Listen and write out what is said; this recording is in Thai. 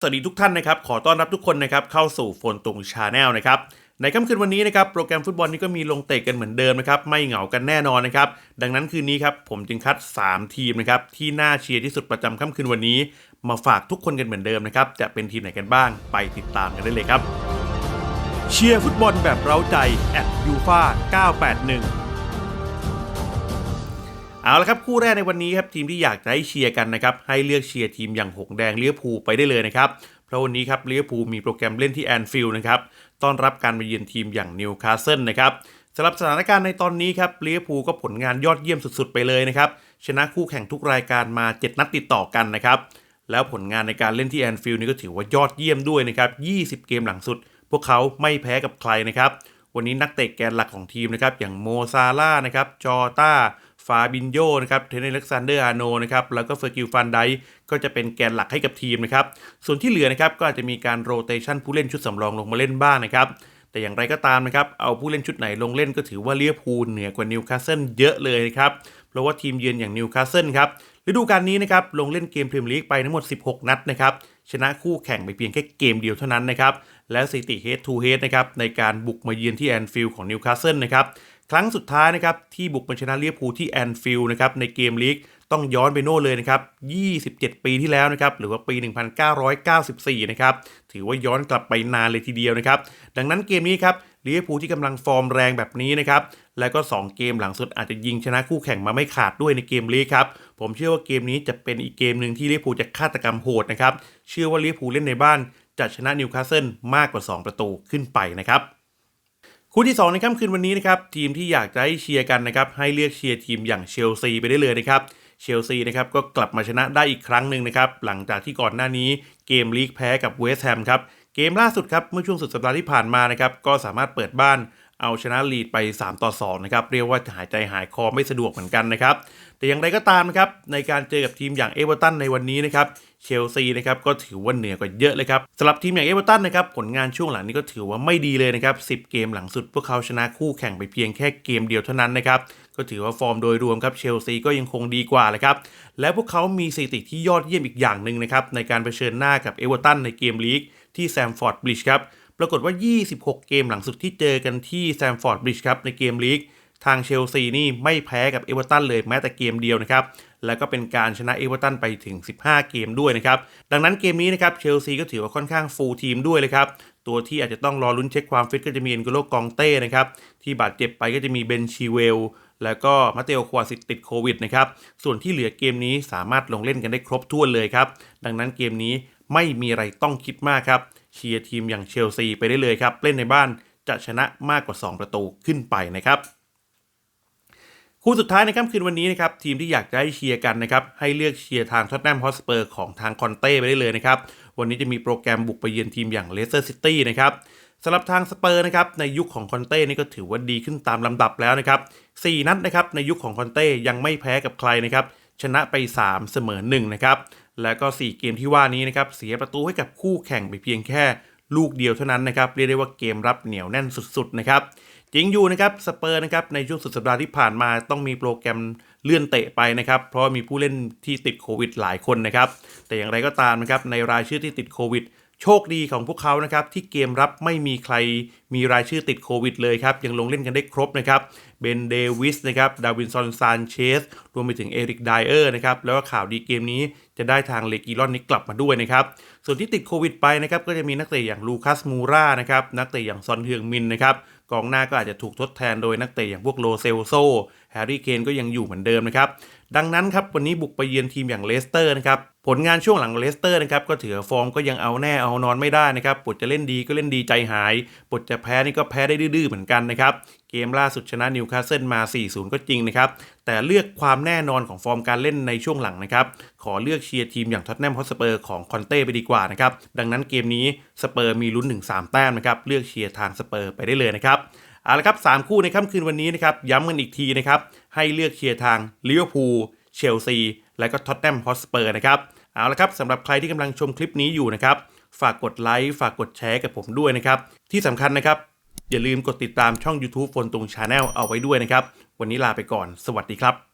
สวัสดีทุกท่านนะครับ ขอต้อนรับทุกคนนะครับเข้าสู่โฟนตุงชาแนลนะครับในค่ำคืนวันนี้นะครับโปรแกรมฟุตบอลนี้ก็มีลงเตะกันเหมือนเดิมนะครับไม่เหงากันแน่นอนนะครับดังนั้นคืนนี้ครับผมจึงคัด 3 ทีมนะครับที่น่าเชียร์ที่สุดประจำค่ำคืนวันนี้ มาฝากทุกคนกันเหมือนเดิมนะครับจะเป็นทีมไหนกันบ้างไปติดตามกันได้เลยครับ เชียร์ฟุตบอลแบบเร้าใจแอดยูฟา981 เอาละครับคู่แรกในวันนี้ครับทีมที่อยากจะให้เชียร์กันนะครับให้เลือกเชียร์ทีมอย่างหงแดงเลี้ยวภูไปได้เลยนะครับเพราะวันนี้ครับเลี้ยวภูมีโปรแกรมเล่นที่แอนฟิลด์นะครับต้อนรับการมาเยือนทีมอย่างนิวคาสเซิลนะครับสำหรับสถานการณ์ในตอนนี้ครับเลี้ยวภูก็ผลงานยอดเยี่ยมสุดๆ ไปเลยนะครับชนะคู่แข่งทุกรายการมา 7 นัดติดต่อกันนะครับแล้วผลงานในการเล่นที่แอนฟิลด์นี่ก็ถือว่ายอดเยี่ยมด้วยนะครับ20 เกมหลังสุด พวกเขาไม่แพ้กับใครนะครับวันนี้นักเตะแกนหลักของทีมนะครับอย่างโมซาล่านะครับจอต้า ฟาบินโยนะครับเทนนอร์เล็กซานเดอร์อาโนนะครับแล้วก็เฟอร์กิลฟันไดก็จะเป็นแกนหลักให้กับทีมนะครับส่วนที่เหลือนะครับก็อาจจะมีการโรเตชันผู้เล่นชุดสำรองลงมาเล่นบ้างนะครับแต่อย่างไรก็ตามนะครับ เอาผู้เล่นชุดไหนลงเล่นก็ถือว่าเลียพูลเหนือกว่านิวคาสเซิลเยอะเลยนะครับ เพราะว่าทีมเยือนอย่างนิวคาสเซิลครับฤดูกาลนี้นะครับ ลงเล่นเกมพรีเมียร์ลีกไปทั้งหมด 16 นัดนะครับ ชนะคู่แข่งไปเพียงแค่เกมเดียวเท่านั้นนะครับ และสถิติ head to head นะครับในการบุกมาเยือนที่แอนฟิลด์ของนิวคาสเซิลนะครับ ครั้งสุดท้ายนะครับที่บุกมาชนะเลียร์พูที่แอนฟิลด์นะครับในเกมลีกต้องย้อนไปโน่เลยนะครับ 27 ปีที่แล้วนะครับ หรือว่าปี 1994 นะครับ ถือว่าย้อนกลับไปนานเลยทีเดียวนะครับ ดังนั้นเกมนี้ครับลิเวอร์พูลที่กำลังฟอร์มแรงแบบนี้นะครับ แล้วก็ 2 เกมหลังสุดอาจจะยิงชนะคู่แข่งมาไม่ขาดด้วยในเกมลีกครับ ผมเชื่อว่าเกมนี้จะเป็นอีกเกมหนึ่งที่ลิเวอร์พูลจะฆาตกรรมโหดนะครับ เชื่อว่าลิเวอร์พูลเล่นในบ้านจะชนะนิวคาสเซิลมากกว่า 2 ประตูขึ้นไปนะครับ คู่ที่ 2 ในค่ำคืนวันนี้นะครับทีมที่อยากจะให้เชียร์กันนะครับให้เลือกเชียร์ทีมอย่างเชลซีไปได้เลยนะครับเชลซีนะครับก็กลับมาชนะได้อีกครั้งหนึ่งนะครับหลังจากที่ก่อนหน้านี้เกมลีกแพ้กับเวสต์แฮมครับเกมล่าสุดครับเมื่อช่วงสุดสัปดาห์ที่ผ่านมานะครับก็สามารถเปิดบ้าน เอาชนะลีดไป 3 ต่อ2นะครับเรียกว่าหายใจหายคอไม่สะดวกเหมือนกันนะครับแต่อย่างไรก็ตามนะครับในการเจอกับทีมอย่างเอเวอร์ตันในวันนี้นะครับเชลซีนะครับก็ถือว่าเหนือกว่าเยอะเลยครับสำหรับทีมอย่างเอเวอร์ตันนะครับผลงานช่วงหลังนี้ก็ถือว่าไม่ดีเลยนะครับ10 เกมหลังสุด พวกเขาชนะคู่แข่งไปเพียงแค่เกมเดียวเท่านั้นนะครับก็ถือว่าฟอร์มโดยรวมครับเชลซีก็ยังคงดีกว่าเลยครับและพวกเขามีสถิติที่ยอดเยี่ยมอีกอย่างหนึ่งนะครับในการเผชิญหน้ากับเอเวอร์ตันในเกมลีกที่แซมฟอร์ดบริดจ์ครับ ปรากฏว่า 26 เกมหลังสุดที่เจอกันที่แซมฟอร์ดบริดจ์ครับในเกมลีก ทางเชลซีนี่ไม่แพ้กับเอเวอร์ตันเลยแม้แต่เกมเดียวนะครับ แล้วก็เป็นการชนะเอเวอร์ตันไปถึง 15 เกมด้วยนะครับ ดังนั้นเกมนี้นะครับเชลซีก็ถือว่าค่อนข้างฟูลทีมด้วยเลยครับ ตัวที่อาจจะต้องรอลุ้นเช็คความฟิตก็จะมีเอ็นโกโลกองเต้นะครับ ที่บาดเจ็บไปก็จะมีเบนชีเวลแล้วก็มาเตโอควาซิตติดโควิดนะครับ ส่วนที่เหลือเกมนี้สามารถลงเล่นกันได้ครบถ้วนเลยครับ ดังนั้นเกมนี้ไม่มีอะไรต้องคิดมากครับ เชียร์ทีมอย่างเชลซีไปได้เลยครับ เล่นในบ้านจะชนะมากกว่า 2 ประตูขึ้นไปนะครับคู่สุดท้ายในค่ำคืนวันนี้นะครับทีมที่อยากจะให้เชียร์กันนะครับให้เลือกเชียร์ทางท็อตแนมฮอสเปอร์ของทางคอนเต้ไปได้เลยนะครับวันนี้จะมีโปรแกรมบุกไปเยือนทีมอย่างเลสเตอร์ซิตี้นะครับสำหรับทางสเปอร์นะครับในยุคของคอนเต้นี่ก็ถือว่าดีขึ้นตามลำดับแล้วนะครับ4นัดนะครับในยุคของคอนเต้ยังไม่แพ้กับใครนะครับชนะไป 3 เสมอ1นะครับ แล้วก็ 4 เกมที่ว่านี้นะครับเสียประตูให้กับคู่แข่งไปเพียงแค่ลูกเดียวเท่านั้นนะครับเรียกได้ว่าเกมรับเหนียวแน่นสุดๆนะครับจริงอยู่นะครับสเปอร์นะครับในช่วงสุดสัปดาห์ที่ผ่านมาต้องมีโปรแกรมเลื่อนเตะไปนะครับเพราะมีผู้เล่นที่ติดโควิดหลายคนนะครับแต่อย่างไรก็ตามนะครับในรายชื่อที่ติดโควิด โชคดีของพวกเขานะครับที่เกมรับไม่มีใครมีรายชื่อติดโควิดเลยครับ ยังลงเล่นกันได้ครบนะครับเบนเดวิสนะครับดาวินซอนซานเชสรวมไปถึงเอริกไดเออร์นะครับแล้วก็ข่าวดีเกมนี้จะได้ทางเลกิลอนนี้กลับมาด้วยนะครับ ส่วนที่ติดโควิดไปนะครับก็จะมีนักเตะอย่างลูคัสมูรานะครับนักเตะอย่างซอนเฮืองมินนะครับ กองหน้าก็อาจจะถูกทดแทนโดยนักเตะอย่างพวกโลเซลโซแฮร์รี่เคนก็ยังอยู่เหมือนเดิมนะครับ ดังนั้นครับวันนี้บุกไปเยือนทีมอย่างเลสเตอร์นะครับ ผลงานช่วงหลังเลสเตอร์นะครับก็ถือฟอร์มก็ยังเอาแน่เอานอนไม่ได้นะครับปวดจะเล่นดีก็เล่นดีใจหายปวดจะแพ้นี่ก็แพ้ได้ดื้อเหมือนกันนะครับ เกมล่าสุดชนะนิวคาสเซิลมา 4-0 ก็จริงนะครับ แต่เลือกความแน่นอนของฟอร์มการเล่นในช่วงหลังนะครับ ขอเลือกเชียร์ทีมอย่างท็อตแนมฮอสเปอร์ของคอนเต้ไปดีกว่านะครับ ดังนั้นเกมนี้สเปอร์มีลุ้นถึง3แต้มนะครับ เลือกเชียร์ทางสเปอร์ไปได้เลยนะครับเอาละครับ3คู่ในค่ำคืนวันนี้นะครับ ย้ำกันอีกทีนะครับ ให้เลือกเชียร์ทางลิเวอร์พูลเชลซี และก็ท็อตแนมฮอสเปอร์นะครับ เอาละครับสำหรับใครที่กำลังชมคลิปนี้อยู่นะครับ ฝากกดไลค์ ฝากกดแชร์กับผมด้วยนะครับ ที่สำคัญนะครับ อย่าลืมกดติดตามช่อง YouTube ฟนตรงชาแนลเอาไว้ด้วยนะครับ วันนี้ลาไปก่อน สวัสดีครับ